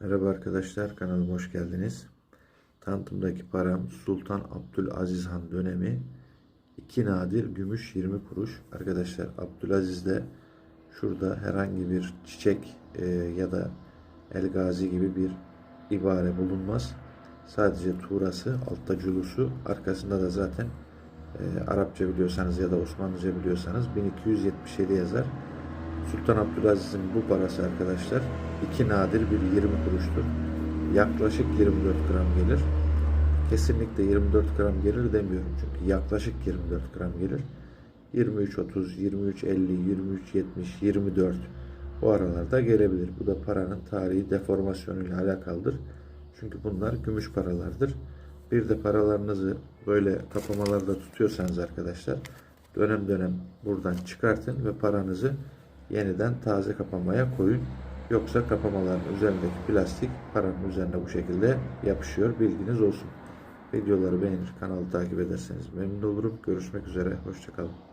Merhaba arkadaşlar kanalıma hoş geldiniz. Tanıtımdaki param Sultan Abdülaziz Han dönemi 2 nadir gümüş 20 kuruş. Arkadaşlar Abdülaziz'de şurada herhangi bir çiçek e, ya da El Gazi gibi bir ibare bulunmaz. Sadece tuğrası, altta culusu, arkasında da zaten e, Arapça biliyorsanız ya da Osmanlıca biliyorsanız 1277 yazar. Sultan Abdülaziz'in bu parası arkadaşlar iki nadir bir 20 kuruştur. Yaklaşık 24 gram gelir. Kesinlikle 24 gram gelir demiyorum çünkü yaklaşık 24 gram gelir. 23 30, 23 50, 23 70, 24 bu aralarda gelebilir. Bu da paranın tarihi deformasyonuyla alakalıdır. Çünkü bunlar gümüş paralardır. Bir de paralarınızı böyle kapamalarda tutuyorsanız arkadaşlar dönem dönem buradan çıkartın ve paranızı yeniden taze kapamaya koyun. Yoksa kapamaların üzerindeki plastik paranın üzerine bu şekilde yapışıyor. Bilginiz olsun. Videoları beğenir, kanalı takip ederseniz memnun olurum. Görüşmek üzere. Hoşçakalın.